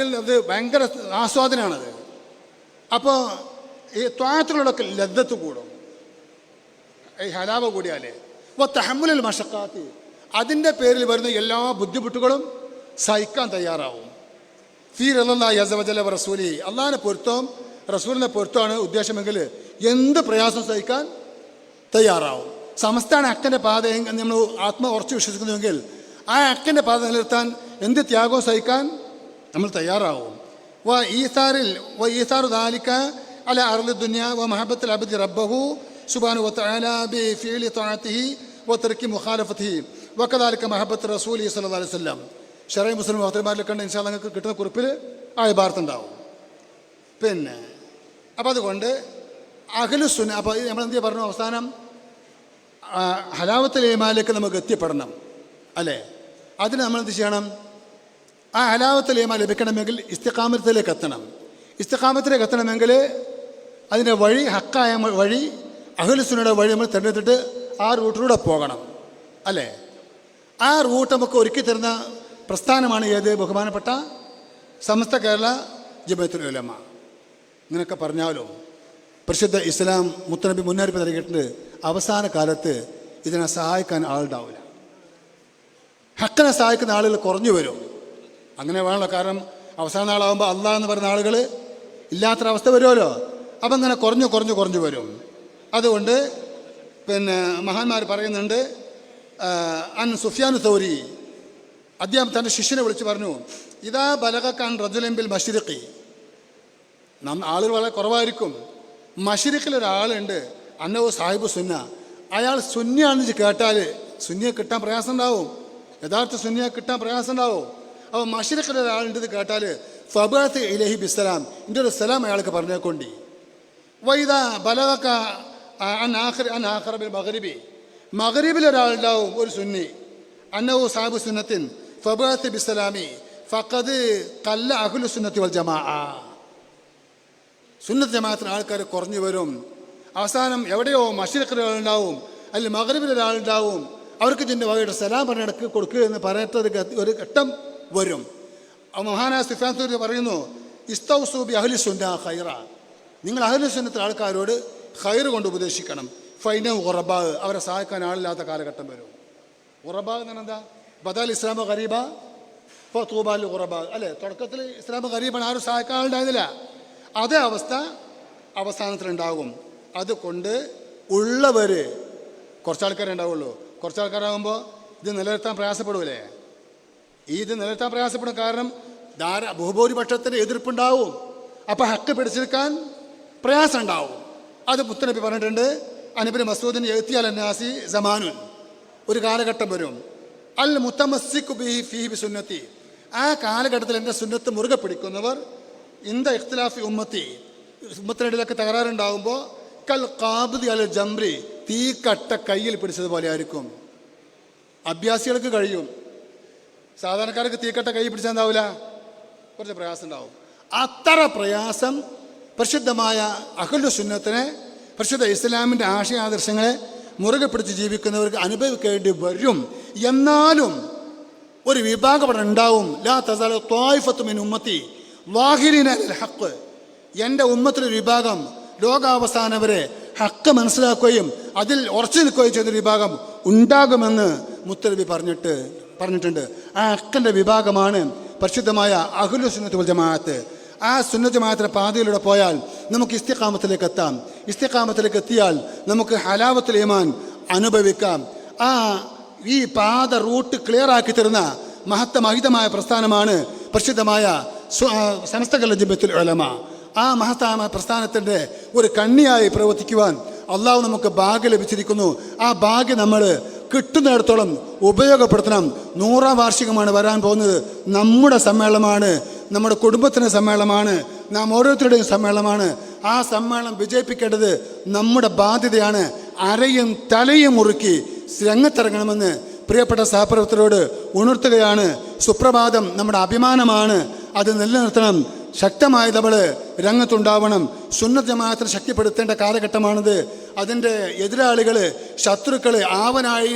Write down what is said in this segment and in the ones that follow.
അതിൽ അത് ഭയങ്കര ആസ്വാദനമാണത് അപ്പോൾ ഈ ത്വാത്തിലുള്ളൊക്കെ ലദ്ദത്ത് കൂടും. ഈ ഹലാവ കൂടിയാലേ. അപ്പോൾ തഹമ്മുലിൽ മഷക്കാത്ത് അതിന്റെ പേരിൽ വരുന്ന എല്ലാ ബുദ്ധിമുട്ടുകളും സഹിക്കാൻ തയ്യാറാവും. ഫീർ റല്ലാ യസവജല റസൂലി. അള്ളാഹിനെ പൊരുത്തവും റസൂലിനെ പൊരുത്തമാണ് ഉദ്ദേശമെങ്കിൽ എന്ത് പ്രയാസം സഹിക്കാൻ തയ്യാറാവും. സമസ്താണ് അക്കന്റെ പാത നമ്മൾ ആത്മ ഉറച്ചു വിശ്വസിക്കുന്നുവെങ്കിൽ ആ അക്കന്റെ പാത നിലനിർത്താൻ എന്ത് ത്യാഗവും സഹിക്കാൻ നമ്മൾ തയ്യാറാവും. വ ഈസാറിൽ വ ഈസാറു ദാലിക്ക അല അർലി ദുനിയ വ മഹബത്തിൽ അബദി റബ്ബഹു സുബാനു വത്തആല ബി ഫീലി വ തർക്കി മുഖാലഫത്തിഹി. വക്കദാലിക്ക മഹബത്ത് റസൂലി സല്ലല്ലാഹു അലൈഹി വസല്ലം. ഷറൈ മുസ്ലിം വാർത്തമാരിൽ കണ്ട് ഇൻഷാ നിങ്ങൾക്ക് കിട്ടുന്ന കുറിപ്പിൽ ആ ഭാർത്തുണ്ടാവും പിന്നെ അപ്പം അതുകൊണ്ട് അഖിലു സുന്ന അപ്പോൾ നമ്മൾ എന്ത് പറഞ്ഞു അവസാനം? ഹലാവത്തുൽ നമുക്ക് എത്തിപ്പെടണം. അല്ലേ? അതിന് നമ്മൾ എന്ത് ചെയ്യണം? ആ ഹലാവത്തിൽ ഈമാൻ ലഭിക്കണമെങ്കിൽ ഇസ്തിഖാമത്തിലേക്ക് എത്തണം. ഇസ്തിഖാമത്തിലേക്ക് എത്തണമെങ്കിൽ അതിന്റെ വഴി ഹക്കായ വഴി അഹുലുസുനയുടെ വഴി നമ്മൾ തിരഞ്ഞെടുത്തിട്ട് ആ റൂട്ടിലൂടെ പോകണം. അല്ലേ? ആ റൂട്ട് നമുക്ക് ഒരുക്കി തരുന്ന പ്രസ്ഥാനമാണ് ഏത്? ബഹുമാനപ്പെട്ട സമസ്ത കേരള ഉലമ. ഇങ്ങനെയൊക്കെ പറഞ്ഞാലോ? പ്രസിദ്ധ ഇസ്ലാം മുത്തനബി മുന്നറിയിപ്പ് നൽകിയിട്ടുണ്ട്. അവസാന കാലത്ത് ഇതിനെ സഹായിക്കാൻ ആളുണ്ടാവില്ല. ഹക്കനെ സഹായിക്കുന്ന ആളുകൾ കുറഞ്ഞു വരും. അങ്ങനെ വേണമല്ലോ കാരണം അവസാന നാളാകുമ്പോൾ അള്ളാഹ് എന്ന് പറയുന്ന ആളുകൾ ഇല്ലാത്തൊരവസ്ഥ വരുമല്ലോ. അപ്പം അങ്ങനെ കുറഞ്ഞു കുറഞ്ഞു കുറഞ്ഞു വരും. അതുകൊണ്ട് പിന്നെ മഹാന്മാർ പറയുന്നുണ്ട് അൻ സുഫിയാൻ സൗരി. അദ്ദേഹം തന്റെ ശിഷ്യനെ വിളിച്ച് പറഞ്ഞു ഇതാ ബലകക്കാൻ റജുലംബിൽ മഷിരിഖി. നം ആളുകൾ വളരെ കുറവായിരിക്കും. മഷിരിക്കിൽ ഒരാളുണ്ട് അന്നവ് സാഹിബ് സുന്ന. അയാൾ സുന്നിയാണെന്ന് കേട്ടാൽ സുന്നിയെ കിട്ടാൻ പ്രയാസം ഉണ്ടാവും. യഥാർത്ഥ സുന്നിയെ കിട്ടാൻ പ്രയാസം ഉണ്ടാവും. അപ്പോൾ മഷിരിക്കിൽ ഒരാളുണ്ട് ഇത് കേട്ടാൽ ഫബാത്ത് ഇലഹി ബിസ്സലാം. എന്റെ ഒരു സലാം അയാൾക്ക് പറഞ്ഞേക്കൊണ്ടി. വൈദ ബലവക്ക ആഖറബിൽ മഗ്രിബി. മഗ്രിബിൽ ഒരാളുണ്ടാവും ഒരു സുന്നി. അന്നവു സാബു സുന്നത്തിൻ ഫബാത്ത് ബിസ്സലാമി ഫക്കത് കല്ല അഹുലു സുന്നത്തി വൽ ജമാ. സുന്നത്ത് ജമാഅത്തിന് ആൾക്കാർ കുറഞ്ഞു വരും. അവസാനം എവിടെയോ മഷിരക്കിൽ ഒരാളുണ്ടാവും അല്ലെങ്കിൽ മകരബിൽ ഒരാളുണ്ടാവും. അവർക്ക് ഇതിന്റെ വകയുടെ സലാം പറഞ്ഞിടക്ക് കൊടുക്കുക എന്ന് പറയത്തത് ഒരു ഘട്ടം വരും. മഹാനായ സിഫാൻ പറയുന്നു ഇസ്തൗസൂബി അഹ്ലി സുന്ന ഖൈറ. നിങ്ങൾ അഹ്ലി സുന്നത്തിലെ ആൾക്കാരോട് ഹൈർ കൊണ്ട് ഉപദേശിക്കണം. ഫൈന ഉറബാഗ് അവരെ സഹായിക്കാൻ ആളില്ലാത്ത കാലഘട്ടം വരും. ഉറബാഗ് എന്ന് എന്താ? ബദാൽ ഇസ്ലാമ ഖരീബ ഇപ്പോൾ തൂബാൽ ഉറബാഗ് അല്ലേ? തുടക്കത്തിൽ ഇസ്ലാം ഖരീബാണ് ആരും സഹായിക്കാൻ ആളുണ്ടായിരുന്നില്ല. അതേ അവസ്ഥ അവസാനത്തിലുണ്ടാകും. അതുകൊണ്ട് ഉള്ളവർ കുറച്ച് ആൾക്കാരേ ഉണ്ടാവുള്ളൂ. കുറച്ച് ഇത് നിലനിർത്താൻ പ്രയാസപ്പെടൂലേ? ഇത് നിലനിർത്താൻ പ്രയാസപ്പെടും കാരണം ധാരാ ബഹുഭൂരിപക്ഷത്തിന് എതിർപ്പുണ്ടാവും. അപ്പം ഹക്ക് പിടിച്ചെടുക്കാൻ പ്രയാസം ഉണ്ടാവും അത് പുത്തനപ്പി പറഞ്ഞിട്ടുണ്ട് അനബിന് മസൂദിന് എഴുത്തിയാൽ അന്നാസി സമാനുൻ. ഒരു കാലഘട്ടം വരും. അൽ മുത്തമസിക് ബിഹി ഫീഹി ബി സുന്നത്തി ആ കാലഘട്ടത്തിൽ എന്റെ സുന്നത്ത് മുറുകെ പിടിക്കുന്നവർ ഇന്ത ഇഖ്തിലാഫി ഉമ്മത്തി. ഉമ്മത്തിനിടയിലൊക്കെ തകരാറുണ്ടാകുമ്പോൾ കൽ കാബുദി അൽ ജംറി. തീക്കട്ട കയ്യിൽ പിടിച്ചതുപോലെ ആയിരിക്കും. അഭ്യാസികൾക്ക് കഴിയും. സാധാരണക്കാർക്ക് തീക്കട്ട കൈ പിടിച്ചാൽ എന്താവില്ല കുറച്ച് പ്രയാസം ഉണ്ടാവും. അത്ര പ്രയാസം പ്രസിദ്ധമായ അഹുലു സുന്നത്തിനെ പരിശുദ്ധ ഇസ്ലാമിന്റെ ആശയാദർശങ്ങളെ മുറുകെ പിടിച്ച് ജീവിക്കുന്നവർക്ക് അനുഭവിക്കേണ്ടി വരും. എന്നാലും ഒരു വിഭാഗം അവിടെ ഉണ്ടാവും. ലാ തസാല ത്വായിഫത്തുമിൻ ഉമ്മത്തി. വാഹിലിന ഹക്ക് എന്റെ ഉമ്മത്തിലൊരു വിഭാഗം ലോകാവസാനം വരെ ഹക്ക് മനസ്സിലാക്കുകയും അതിൽ ഉറച്ചു നിൽക്കുകയും ചെയ്തൊരു വിഭാഗം ഉണ്ടാകുമെന്ന് മുത്തലബി പറഞ്ഞിട്ട് പറഞ്ഞിട്ടുണ്ട്. ആ അക്കന്റെ വിഭാഗമാണ് പരിശുദ്ധമായ അഹുലു സുന്നത്തുൽ ജമാഅത്ത്. ആ സുന്ന ജമാഅത്തിന്റെ പാതയിലൂടെ പോയാൽ നമുക്ക് ഇസ്തിഖാമത്തിലേക്ക് എത്താം. ഇസ്തിഖാമത്തിലേക്ക് എത്തിയാൽ നമുക്ക് ഹലാവത്തുൽ ഈമാൻ അനുഭവിക്കാം. ആ ഈ പാത റൂട്ട് ക്ലിയർ ആക്കി തരുന്ന മഹത്തമഹിതമായ പ്രസ്ഥാനമാണ് പ്രസിദ്ധമായ സു- ആ, സമസ്ത കേരള ജബത്തുൽ ഉലമ. ആ മഹത്തായ പ്രസ്ഥാനത്തിന്റെ ഒരു കണ്ണിയായി പ്രവർത്തിക്കുവാൻ അള്ളാഹു നമുക്ക് ഭാഗ്യം ലഭിച്ചിരിക്കുന്നു ആ ഭാഗ്യം നമ്മൾ കിട്ടുന്നിടത്തോളം ഉപയോഗപ്പെടുത്തണം. നൂറാം വാർഷികമാണ് വരാൻ പോകുന്നത്. നമ്മുടെ സമ്മേളനമാണ്. നമ്മുടെ കുടുംബത്തിന്റെ സമ്മേളനമാണ്. നാം ഓരോരുത്തരുടെയും സമ്മേളനമാണ്. ആ സമ്മേളനം വിജയിപ്പിക്കേണ്ടത് നമ്മുടെ ബാധ്യതയാണ്. അരയും തലയും മുറുക്കി രംഗത്തിറങ്ങണമെന്ന് പ്രിയപ്പെട്ട സഹപ്രവർത്തകരോട് ഉണർത്തുകയാണ്. സുപ്രഭാതം നമ്മുടെ അഭിമാനമാണ്. അത് നിലനിർത്തണം. ശക്തമായി നമ്മൾ രംഗത്തുണ്ടാവണം. സുന്നത്ത് ശക്തിപ്പെടുത്തേണ്ട കാലഘട്ടമാണിത്. അതിന്റെ എതിരാളികൾ ശത്രുക്കൾ ആവനായി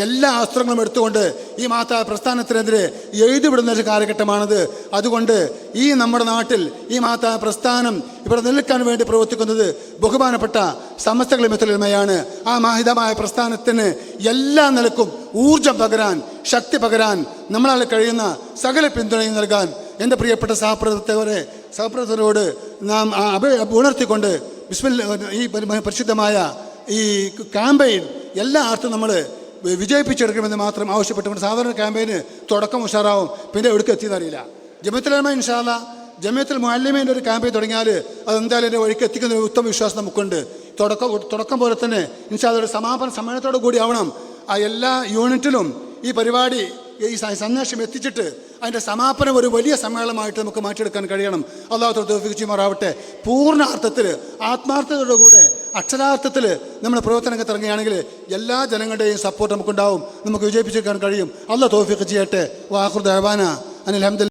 എല്ലാ അസ്ത്രങ്ങളും എടുത്തുകൊണ്ട് ഈ മാതാ പ്രസ്ഥാനത്തിനെതിരെ എഴുതിവിടുന്ന ഒരു കാലഘട്ടമാണിത്. അതുകൊണ്ട് ഈ നമ്മുടെ നാട്ടിൽ ഈ മാതാ പ്രസ്ഥാനം ഇവിടെ നിൽക്കാൻ വേണ്ടി പ്രവർത്തിക്കുന്നത് ബഹുമാനപ്പെട്ട സമസ്ത കളിമത്തലമയാണ് ആ മാഹിതമായ പ്രസ്ഥാനത്തിന് എല്ലാ നിലക്കും ഊർജം പകരാൻ ശക്തി പകരാൻ നമ്മളാൽ കഴിയുന്ന സകല പിന്തുണയും നൽകാൻ എന്റെ പ്രിയപ്പെട്ട സഹപ്രവർത്തകരെ സഹപ്രവർത്തകരോട് നാം ഉണർത്തിക്കൊണ്ട് ബിസ്മില്ല ഈ പരിശുദ്ധമായ ഈ ക്യാമ്പയിൻ എല്ലാ അർത്ഥം നമ്മൾ വിജയിപ്പിച്ചെടുക്കണമെന്ന് മാത്രം ആവശ്യപ്പെട്ടുകൊണ്ട് സാധാരണ ക്യാമ്പയിന് തുടക്കം ഉഷാറാവും. പിന്നെ എവിടേക്ക് എത്തിയെന്നറിയില്ല ജമത്തുലമ ഇൻഷാല്ല ജമയത്തിൽ മാലിന്യമേന്റെ ഒരു ക്യാമ്പയിൻ തുടങ്ങിയാൽ അത് എന്തായാലും എന്റെ വഴിക്ക് എത്തിക്കുന്ന ഒരു ഉത്തമ വിശ്വാസം നമുക്കുണ്ട്. തുടക്കം തുടക്കം പോലെ തന്നെ ഇൻഷാല്ല ഒരു സമാപന സമ്മേളനത്തോടു കൂടി ആവണം. ആ എല്ലാ യൂണിറ്റിലും ഈ പരിപാടി ഈ സന്ദേശം എത്തിച്ചിട്ട് അതിന്റെ സമാപനം ഒരു വലിയ സമ്മേളനമായിട്ട് നമുക്ക് മാറ്റിയെടുക്കാൻ കഴിയണം. അള്ളാഹു തോഫിക്കുമാറാവട്ടെ പൂർണ ആത്മാർത്ഥതയുടെ കൂടെ അക്ഷരാർത്ഥത്തിൽ നമ്മൾ പ്രവർത്തനങ്ങൾക്ക് ഇറങ്ങുകയാണെങ്കിൽ എല്ലാ ജനങ്ങളുടെയും സപ്പോർട്ട് നമുക്കുണ്ടാവും. നമുക്ക് വിജയിപ്പിച്ചെടുക്കാൻ കഴിയും. അള്ളാഹ് തോഫിക്ക് ചെയ്യട്ടെ. വാഹുർ ദേവാന അനിൽ അഹമ്മദ്